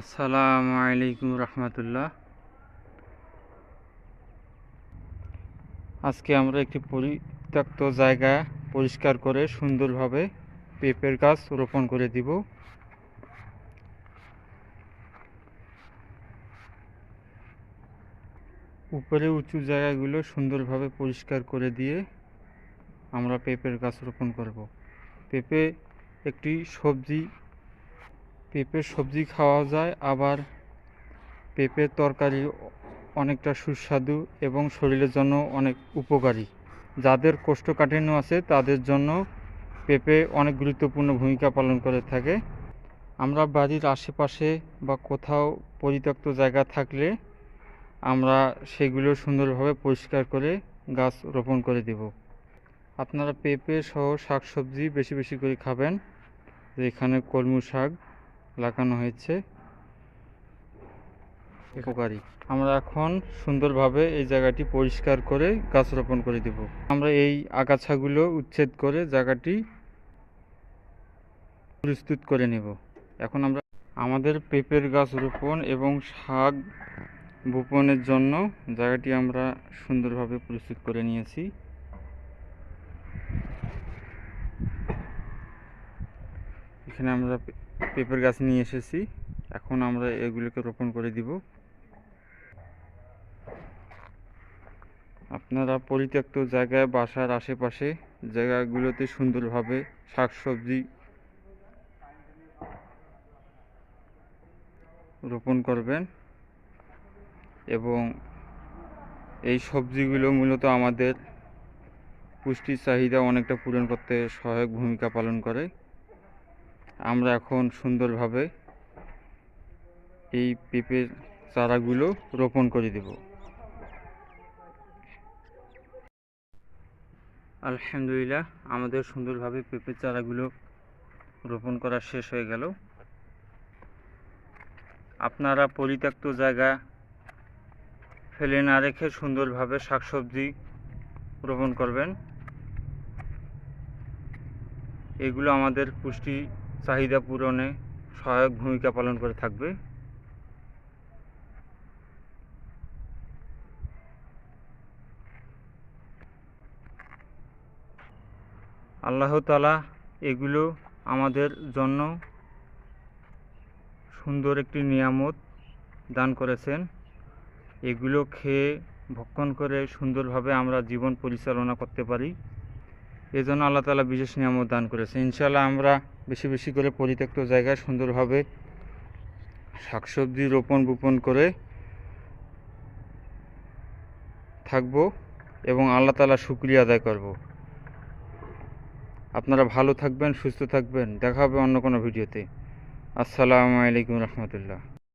আসসালামু আলাইকুম রহমতুল্লাহ। আজকে আমরা একটি পরিত্যক্ত জায়গা পরিষ্কার করে সুন্দরভাবে পেঁপের গাছ রোপণ করে দিব। উপরে উঁচু জায়গাগুলো সুন্দরভাবে পরিষ্কার করে দিয়ে আমরা পেঁপের গাছ রোপণ করব। পেঁপে একটি সবজি পেঁপের সবজি খাওয়া যায়, আবার পেঁপের তরকারি অনেকটা সুস্বাদু এবং শরীরের জন্য অনেক উপকারী। যাদের কোষ্ঠকাঠিন্য আছে, তাদের জন্য পেঁপে অনেক গুরুত্বপূর্ণ ভূমিকা পালন করে থাকে। আমরা বাড়ির আশেপাশে বা কোথাও পরিত্যক্ত জায়গা থাকলে আমরা সেগুলো সুন্দরভাবে পরিষ্কার করে গাছ রোপণ করে দেব। আপনারা পেঁপে সহ শাকসবজি বেশি বেশি করে খাবেন যে এখানে কলমু শাক লাগানো হয়েছে। উপকারী। আমরা এখন সুন্দরভাবে এই জায়গাটি পরিষ্কার করে গাছ রোপণ করে দেব। আমরা এই আগাছাগুলো উচ্ছেদ করে জায়গাটি প্রস্তুত করে নেব। এখন আমরা আমাদের পেঁপের গাছ রোপণ এবং শাক বপনের জন্য জায়গাটি আমরা সুন্দরভাবে প্রস্তুত করে নিয়েছি। এখানে আমরা পেঁপের গাছ নিয়ে এসেছি। এখন আমরা এগুলোকে রোপণ করে দিব। আপনারা পরিত্যক্ত জায়গায়, বাসার আশেপাশে জায়গাগুলোতে সুন্দরভাবে শাকসবজি রোপণ করবেন এবং এই সবজিগুলো মূলত আমাদের পুষ্টির চাহিদা অনেকটা পূরণ করতে সহায়ক ভূমিকা পালন করে। আমরা এখন সুন্দরভাবে এই পেঁপের চারাগুলো রোপণ করে দেব। আলহামদুলিল্লাহ, আমাদের সুন্দরভাবে পেঁপের চারাগুলো রোপণ করা শেষ হয়ে গেল। আপনারা পরিত্যক্ত জায়গা ফেলে না রেখে সুন্দরভাবে শাকসবজি রোপণ করবেন। এগুলো আমাদের পুষ্টি চাহিদা পূরণে সহায়ক ভূমিকা পালন করে থাকবে। আল্লাহ তালা এগুলো আমাদের জন্য সুন্দর একটি নিয়ামত দান করেছেন। এগুলো খেয়ে ভক্ষণ করে সুন্দরভাবে আমরা জীবন পরিচালনা করতে পারি। এজন্য আল্লাহ তালা বিশেষ নিয়ামত দান করেছে ইনশাল্লাহ আমরা বেশি বেশি করে পরিত্যক্ত জায়গায় সুন্দরভাবে শাকসবজি রোপণ বপন করে থাকব এবং আল্লাহ তালা শুক্রিয়া আদায় করব। আপনারা ভালো থাকবেন, সুস্থ থাকবেন। দেখা হবে অন্য কোনো ভিডিওতে। আসসালামু আলাইকুম রহমতুল্লাহ।